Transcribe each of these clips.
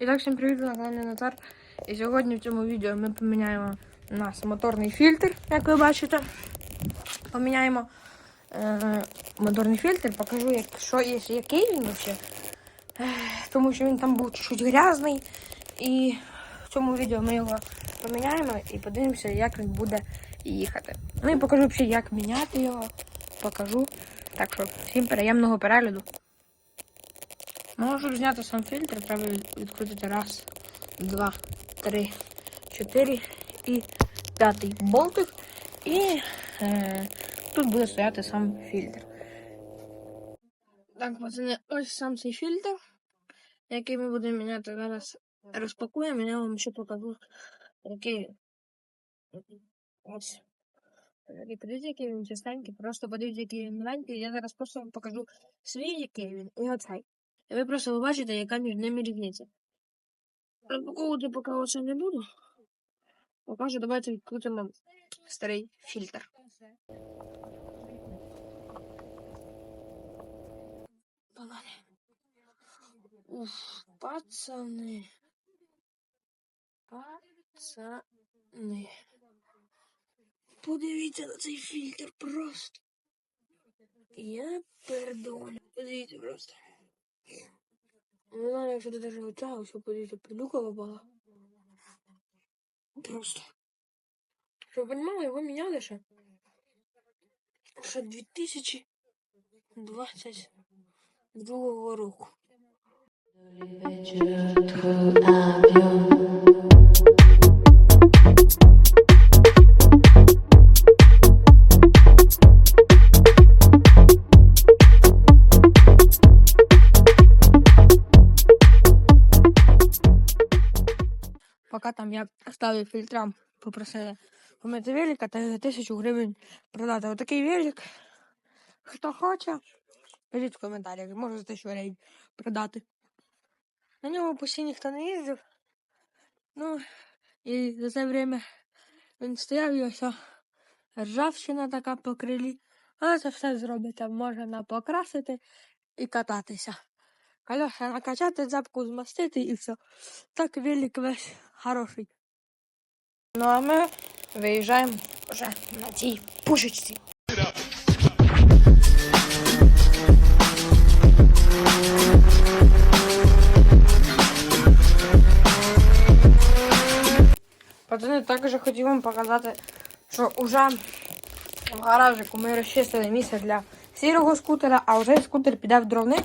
І так, всім привіт, на каналі Назар. І сьогодні в цьому відео ми поміняємо у нас моторний фільтр, як ви бачите. Поміняємо е, моторний фільтр, покажу, як, що є, який він взагалі. Е, тому що він там був чуть грязний. І в цьому відео ми його поміняємо і подивимося, як він буде їхати. Ну і покажу взагалі, як міняти його. Покажу. Так що всім приємного перегляду. Ну, щоб зняти сам фільтр, треба відкрутити раз, два, три, чотири і п'ятий болтик. І е, тут буде стояти сам фільтр. Так, пацани, ось сам цей фільтр, який ми будемо міняти зараз. Розпакуємо, я вам ще покажу, який. Ось. Подивіться, який він чистенький, просто подивіться, який він маленький. Я зараз просто вам покажу свій, який він, і оцей. Ви просто побачите, яка між ними різниця. Розпаковувати поки оце не буду. Покажу, давайте відкрутимо старий фільтр. Уф, пацани. Пацани. Подивіться на цей фільтр просто. Я пердолю. Подивіться просто. Не знаю, якщо ти даже витягав, що подивіться, пилюка попала. Просто. Щоб ви розуміли, його міняли ще. Ще 2022 року. Поки там я ставив фільтрам, попросили помити велика та тисячу гривень продати. Отакий велик. Хто хоче, пишіть в коментарях, може за тисячу гривень продати. На ньому постійно ніхто не їздив. Ну, і за це время він стояв і ось о, ржавчина така по крилі. Але це все зробиться, можна покрасити і кататися. Колеса накачати, запку змастити і все. Так велик весь хороший. Ну а ми виїжджаємо вже на цій пушечці. Пацани, також хотів вам показати, що вже в гаражику ми розчистили місце для сірого скутера, а вже скутер піде в дровник.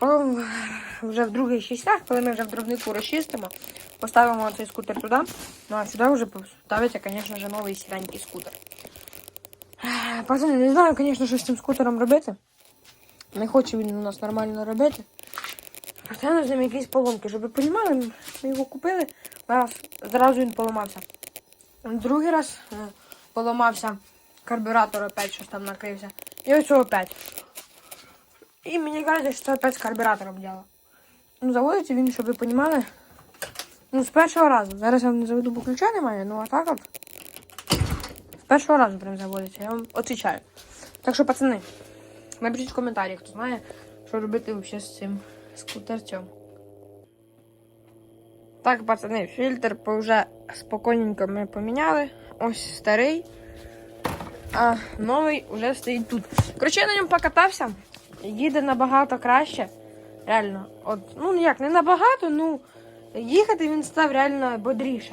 Вже в других частях, коли ми вже в дровнику розчистимо, поставимо цей скутер туди. Ну а сюди вже ставиться, звісно ж, новий сіренький скутер. Пацани, не знаю, звісно, що з цим скутером робити. Не хоче він у нас нормально робити. Постійно з ним якісь поломки, щоб ви розуміли, ми його купили, раз, зразу він поламався. Другий раз поламався карбюратор опять щось там накрився. І ось опять. Мені кажуть, що це опять з карбюратором діло. Ну, заводиться він, щоб ви розуміли. Ну, з першого разу. Зараз я вам не заведу, бо немає, ну а так от. З першого разу прям заводиться, я вам відповідаю. Так що, пацани, напишіть в коментарях, хто знає, що робити взагалі з цим скутерцем. Так, пацани, фільтр вже спокійненько ми поміняли. Ось старий. А новий вже стоїть тут. Коротше, я на ньому покатався. Їде набагато краще. Реально. От, ну як, не набагато, ну їхати він став реально бодріше.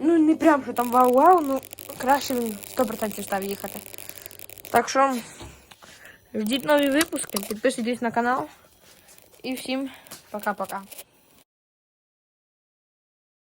Ну, не прям, що там вау-вау, ну краще він 100% став їхати. Так що ждіть нові випуски, підписуйтесь на канал. І всім пока-пока.